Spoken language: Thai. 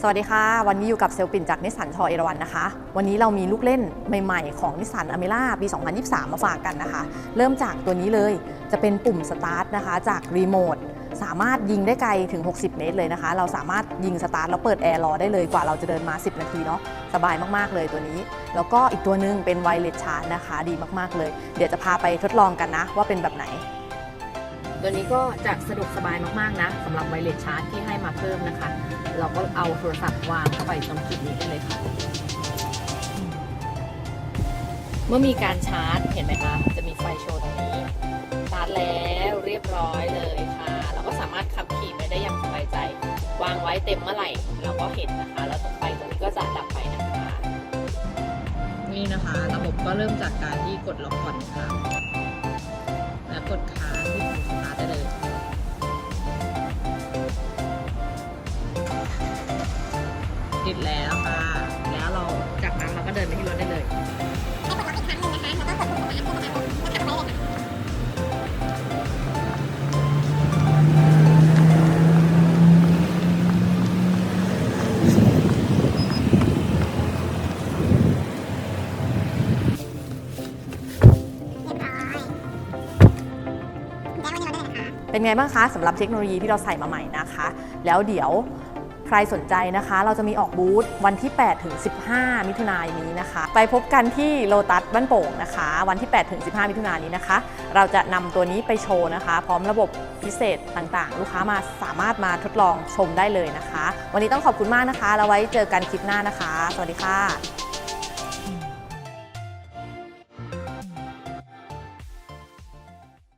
สวัสดีค่ะ วันนี้อยู่กับเซลปินจากนิสสันชอเอราวันนะคะ วันนี้เรามีลูกเล่นใหม่ๆ ของนิสสันอเมร่าปี 2023 มาฝากกันนะคะ เริ่มจากตัวนี้เลยจะเป็นปุ่มสตาร์ทนะคะ จากรีโมทสามารถยิงได้ไกลถึง 60 เมตรเลยนะคะ เราสามารถยิงสตาร์ทแล้วเปิดแอร์รอได้เลยกว่าเราจะเดินมา 10 นาทีเนาะสบายมากๆเลยตัวนี้ แล้วก็อีกตัวหนึงเป็นไวเลสชาร์จนะคะ ดีมากๆเลย เดี๋ยวจะพาไปทดลองกันนะว่าเป็นแบบไหน ตัวนี้ก็จะสะดวกสบายมากๆนะสำหรับไวเลสชาร์จที่ให้มาเพิ่มนะคะ เราก็เอาโทรศัพท์วางเข้าไปตรงจุดนี้ได้เลยค่ะ เมื่อมีการชาร์จเห็นไหมคะจะมีไฟโชว์ตรงนี้ชาร์จแล้วเรียบร้อยเลยค่ะ เราก็สามารถขับขี่ไปได้อย่างสบายใจ วางไว้เต็มเมื่อไหร่เราก็เห็นนะคะ แล้วตรงไฟตรงนี้ก็จะดับไปนะคะ นี่นะคะ ระบบก็เริ่มจากการที่กดล็อกก่อนค่ะ แล้วกดค้างที่ ได้เลยติดแล้วค่ะ แล้วเราจากนั้นเราก็เดินไปที่รถได้ เป็นไงบ้างคะสำหรับเทคโนโลยีที่เราใส่มาใหม่นะคะ แล้วเดี๋ยวใครสนใจนะคะ เราจะมีออกบูธวันที่ 8 ถึง 15 มิถุนายนนี้นะคะ ไปพบกันที่โลตัสบ้านโป่งนะคะ วันที่ 8 ถึง 15 มิถุนายนนี้นะคะ เราจะนำตัวนี้ไปโชว์นะคะ พร้อมระบบพิเศษต่างๆ ลูกค้ามาสามารถมาทดลองชมได้เลยนะคะ วันนี้ต้องขอบคุณมากนะคะ แล้วไว้เจอกันคลิปหน้านะคะ สวัสดีค่ะ